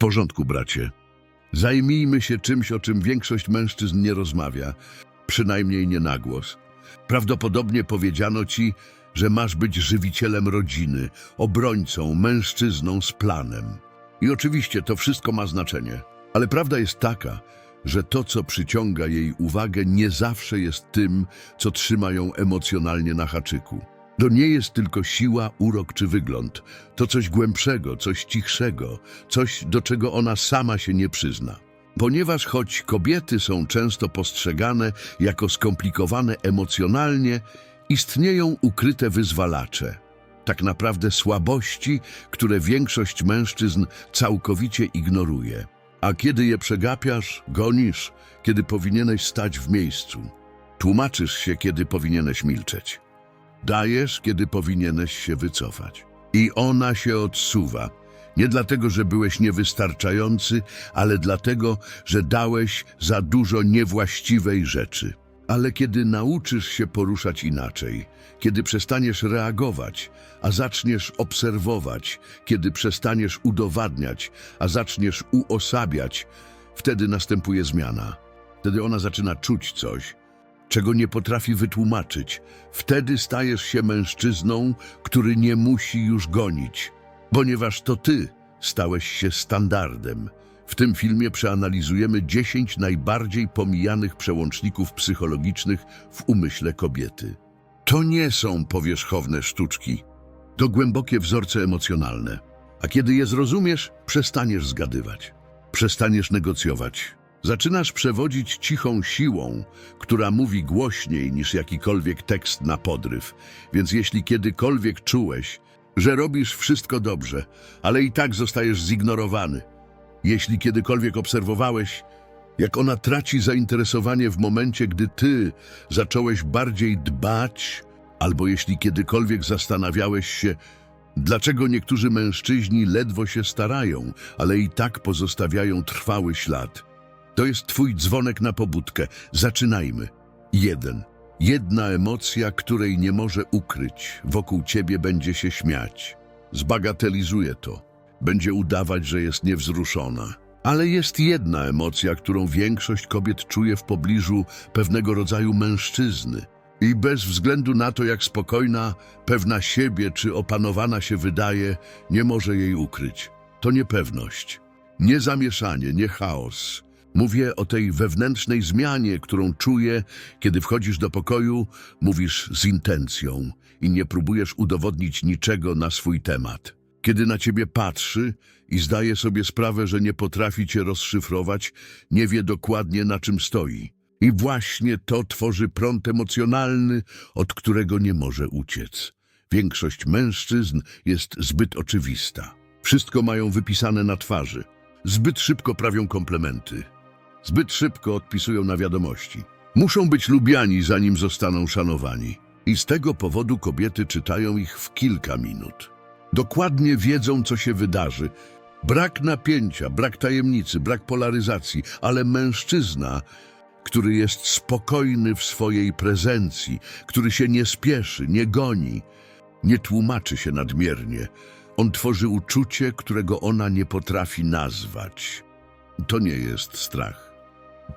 porządku, bracie. Zajmijmy się czymś, o czym większość mężczyzn nie rozmawia, przynajmniej nie na głos. Prawdopodobnie powiedziano ci, że masz być żywicielem rodziny, obrońcą, mężczyzną z planem. I oczywiście to wszystko ma znaczenie. Ale prawda jest taka, że to, co przyciąga jej uwagę, nie zawsze jest tym, co trzyma ją emocjonalnie na haczyku. To nie jest tylko siła, urok czy wygląd. To coś głębszego, coś cichszego, coś, do czego ona sama się nie przyzna. Ponieważ choć kobiety są często postrzegane jako skomplikowane emocjonalnie, istnieją ukryte wyzwalacze. Tak naprawdę słabości, które większość mężczyzn całkowicie ignoruje. A kiedy je przegapiasz, gonisz, kiedy powinieneś stać w miejscu. Tłumaczysz się, kiedy powinieneś milczeć. Dajesz, kiedy powinieneś się wycofać. I ona się odsuwa. Nie dlatego, że byłeś niewystarczający, ale dlatego, że dałeś za dużo niewłaściwej rzeczy. Ale kiedy nauczysz się poruszać inaczej, kiedy przestaniesz reagować, a zaczniesz obserwować, kiedy przestaniesz udowadniać, a zaczniesz uosabiać, wtedy następuje zmiana. Wtedy ona zaczyna czuć coś, czego nie potrafi wytłumaczyć. Wtedy stajesz się mężczyzną, który nie musi już gonić, ponieważ to ty stałeś się standardem. W tym filmie przeanalizujemy 10 najbardziej pomijanych przełączników psychologicznych w umyśle kobiety. To nie są powierzchowne sztuczki, to głębokie wzorce emocjonalne. A kiedy je zrozumiesz, przestaniesz zgadywać, przestaniesz negocjować. Zaczynasz przewodzić cichą siłą, która mówi głośniej niż jakikolwiek tekst na podryw. Więc jeśli kiedykolwiek czułeś, że robisz wszystko dobrze, ale i tak zostajesz zignorowany, jeśli kiedykolwiek obserwowałeś, jak ona traci zainteresowanie w momencie, gdy ty zacząłeś bardziej dbać, albo jeśli kiedykolwiek zastanawiałeś się, dlaczego niektórzy mężczyźni ledwo się starają, ale i tak pozostawiają trwały ślad. To jest twój dzwonek na pobudkę. Zaczynajmy. Jeden. Jedna emocja, której nie może ukryć. Wokół ciebie będzie się śmiać. Zbagatelizuje to. Będzie udawać, że jest niewzruszona. Ale jest jedna emocja, którą większość kobiet czuje w pobliżu pewnego rodzaju mężczyzny. I bez względu na to, jak spokojna, pewna siebie czy opanowana się wydaje, nie może jej ukryć. To niepewność. Nie zamieszanie, nie chaos. Mówię o tej wewnętrznej zmianie, którą czuję, kiedy wchodzisz do pokoju, mówisz z intencją i nie próbujesz udowodnić niczego na swój temat. Kiedy na ciebie patrzy i zdaje sobie sprawę, że nie potrafi cię rozszyfrować, nie wie dokładnie na czym stoi. I właśnie to tworzy prąd emocjonalny, od którego nie może uciec. Większość mężczyzn jest zbyt oczywista. Wszystko mają wypisane na twarzy. Zbyt szybko prawią komplementy. Zbyt szybko odpisują na wiadomości. Muszą być lubiani, zanim zostaną szanowani. I z tego powodu kobiety czytają ich w kilka minut. Dokładnie wiedzą, co się wydarzy. Brak napięcia, brak tajemnicy, brak polaryzacji, ale mężczyzna, który jest spokojny w swojej prezencji, który się nie spieszy, nie goni, nie tłumaczy się nadmiernie. On tworzy uczucie, którego ona nie potrafi nazwać. To nie jest strach.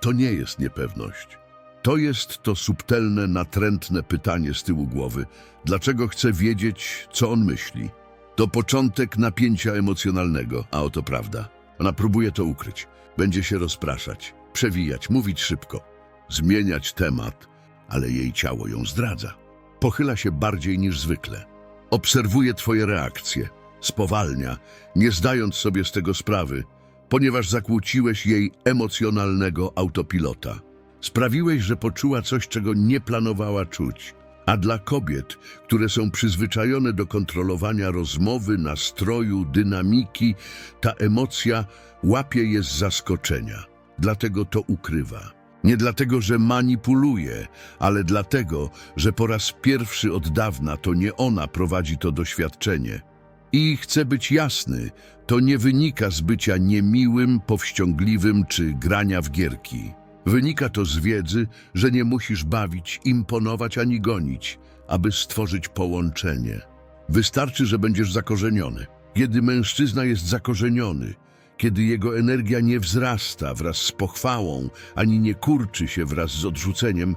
To nie jest niepewność. To jest to subtelne, natrętne pytanie z tyłu głowy. Dlaczego chce wiedzieć, co on myśli? To początek napięcia emocjonalnego, a oto prawda. Ona próbuje to ukryć. Będzie się rozpraszać, przewijać, mówić szybko, zmieniać temat, ale jej ciało ją zdradza. Pochyla się bardziej niż zwykle. Obserwuje twoje reakcje, spowalnia, nie zdając sobie z tego sprawy, ponieważ zakłóciłeś jej emocjonalnego autopilota. Sprawiłeś, że poczuła coś, czego nie planowała czuć. A dla kobiet, które są przyzwyczajone do kontrolowania rozmowy, nastroju, dynamiki, ta emocja łapie je z zaskoczenia. Dlatego to ukrywa. Nie dlatego, że manipuluje, ale dlatego, że po raz pierwszy od dawna to nie ona prowadzi to doświadczenie. I chcę być jasny, to nie wynika z bycia niemiłym, powściągliwym czy grania w gierki. Wynika to z wiedzy, że nie musisz bawić, imponować ani gonić, aby stworzyć połączenie. Wystarczy, że będziesz zakorzeniony. Kiedy mężczyzna jest zakorzeniony, kiedy jego energia nie wzrasta wraz z pochwałą, ani nie kurczy się wraz z odrzuceniem,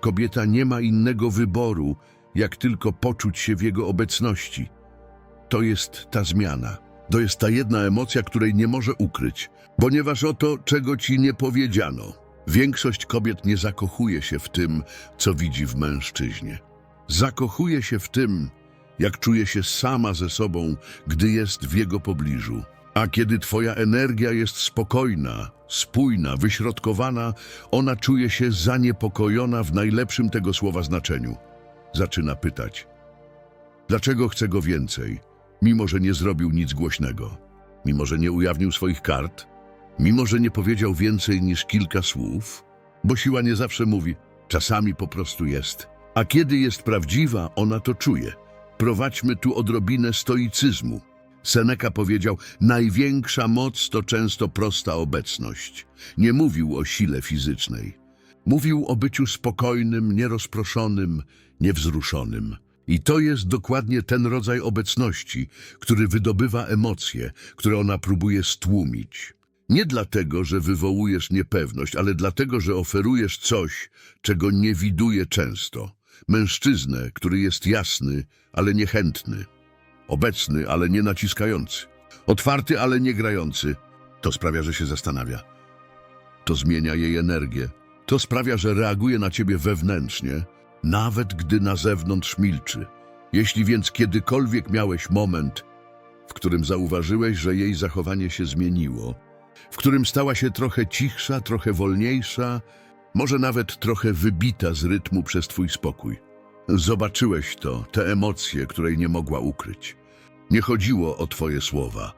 kobieta nie ma innego wyboru, jak tylko poczuć się w jego obecności. To jest ta zmiana. To jest ta jedna emocja, której nie może ukryć, ponieważ oto, czego ci nie powiedziano. Większość kobiet nie zakochuje się w tym, co widzi w mężczyźnie. Zakochuje się w tym, jak czuje się sama ze sobą, gdy jest w jego pobliżu. A kiedy twoja energia jest spokojna, spójna, wyśrodkowana, ona czuje się zaniepokojona w najlepszym tego słowa znaczeniu. Zaczyna pytać: Dlaczego chce go więcej, mimo że nie zrobił nic głośnego, mimo że nie ujawnił swoich kart, mimo że nie powiedział więcej niż kilka słów? Bo siła nie zawsze mówi, czasami po prostu jest. A kiedy jest prawdziwa, ona to czuje. Prowadźmy tu odrobinę stoicyzmu. Seneca powiedział, największa moc to często prosta obecność. Nie mówił o sile fizycznej. Mówił o byciu spokojnym, nierozproszonym, niewzruszonym. I to jest dokładnie ten rodzaj obecności, który wydobywa emocje, które ona próbuje stłumić. Nie dlatego, że wywołujesz niepewność, ale dlatego, że oferujesz coś, czego nie widuje często. Mężczyznę, który jest jasny, ale niechętny. Obecny, ale nie naciskający. Otwarty, ale nie grający. To sprawia, że się zastanawia. To zmienia jej energię. To sprawia, że reaguje na ciebie wewnętrznie, nawet gdy na zewnątrz milczy. Jeśli więc kiedykolwiek miałeś moment, w którym zauważyłeś, że jej zachowanie się zmieniło, w którym stała się trochę cichsza, trochę wolniejsza, może nawet trochę wybita z rytmu przez twój spokój. Zobaczyłeś to, te emocje, której nie mogła ukryć. Nie chodziło o twoje słowa.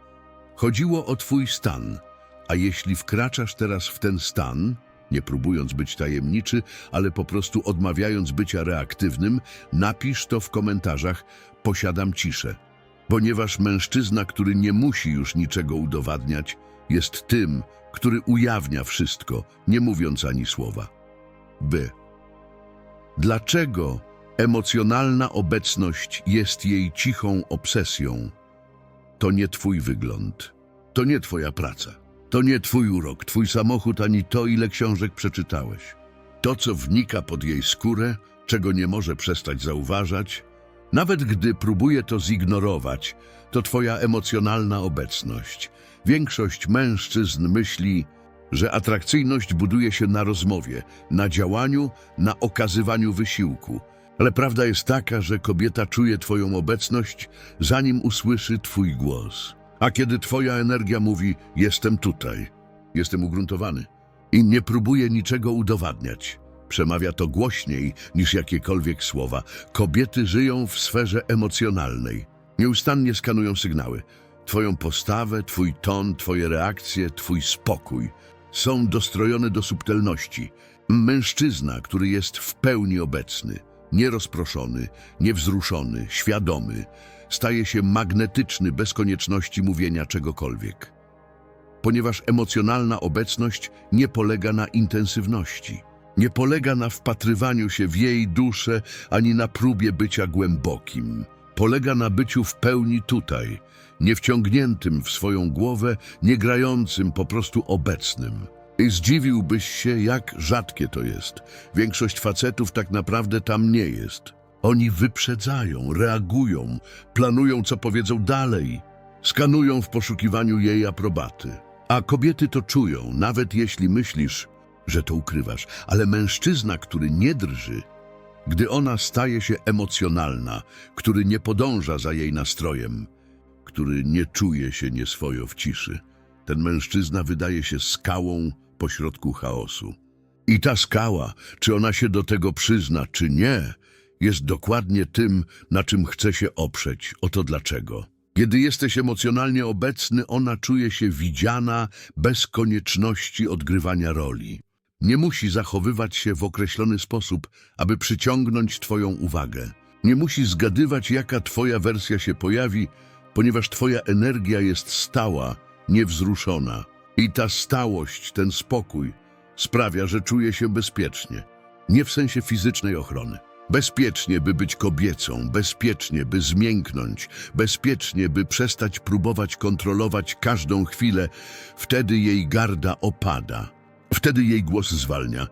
Chodziło o twój stan. A jeśli wkraczasz teraz w ten stan, nie próbując być tajemniczy, ale po prostu odmawiając bycia reaktywnym, napisz to w komentarzach posiadam ciszę. Ponieważ mężczyzna, który nie musi już niczego udowadniać, jest tym, który ujawnia wszystko, nie mówiąc ani słowa. B. Dlaczego emocjonalna obecność jest jej cichą obsesją? To nie twój wygląd, to nie twoja praca, to nie twój urok, twój samochód, ani to, ile książek przeczytałeś. To, co wnika pod jej skórę, czego nie może przestać zauważać, nawet gdy próbuje to zignorować, to twoja emocjonalna obecność. Większość mężczyzn myśli, że atrakcyjność buduje się na rozmowie, na działaniu, na okazywaniu wysiłku. Ale prawda jest taka, że kobieta czuje twoją obecność, zanim usłyszy twój głos. A kiedy twoja energia mówi, jestem tutaj, jestem ugruntowany i nie próbuje niczego udowadniać, przemawia to głośniej niż jakiekolwiek słowa. Kobiety żyją w sferze emocjonalnej. Nieustannie skanują sygnały. Twoją postawę, twój ton, twoje reakcje, twój spokój są dostrojone do subtelności. Mężczyzna, który jest w pełni obecny, nierozproszony, niewzruszony, świadomy, staje się magnetyczny bez konieczności mówienia czegokolwiek. Ponieważ emocjonalna obecność nie polega na intensywności, nie polega na wpatrywaniu się w jej duszę ani na próbie bycia głębokim. Polega na byciu w pełni tutaj, nie wciągniętym w swoją głowę, nie grającym, po prostu obecnym. I zdziwiłbyś się, jak rzadkie to jest. Większość facetów tak naprawdę tam nie jest. Oni wyprzedzają, reagują, planują, co powiedzą dalej, skanują w poszukiwaniu jej aprobaty. A kobiety to czują, nawet jeśli myślisz, że to ukrywasz. Ale mężczyzna, który nie drży, gdy ona staje się emocjonalna, który nie podąża za jej nastrojem, który nie czuje się nieswojo w ciszy. Ten mężczyzna wydaje się skałą pośrodku chaosu. I ta skała, czy ona się do tego przyzna, czy nie, jest dokładnie tym, na czym chce się oprzeć. Oto dlaczego. Kiedy jesteś emocjonalnie obecny, ona czuje się widziana bez konieczności odgrywania roli. Nie musi zachowywać się w określony sposób, aby przyciągnąć Twoją uwagę. Nie musi zgadywać, jaka Twoja wersja się pojawi, ponieważ Twoja energia jest stała, niewzruszona. I ta stałość, ten spokój sprawia, że czuje się bezpiecznie. Nie w sensie fizycznej ochrony, Bezpiecznie, by być kobiecą, bezpiecznie, by zmięknąć, bezpiecznie, by przestać próbować kontrolować każdą chwilę. Wtedy jej garda opada, wtedy jej głos zwalnia,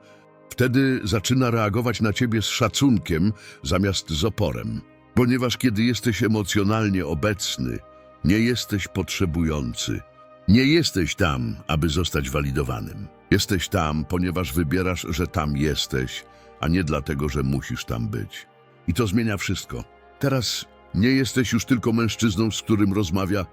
wtedy zaczyna reagować na ciebie z szacunkiem zamiast z oporem. Ponieważ kiedy jesteś emocjonalnie obecny, nie jesteś potrzebujący. Nie jesteś tam, aby zostać walidowanym. Jesteś tam, ponieważ wybierasz, że tam jesteś, a nie dlatego, że musisz tam być. I to zmienia wszystko. Teraz nie jesteś już tylko mężczyzną, z którym rozmawia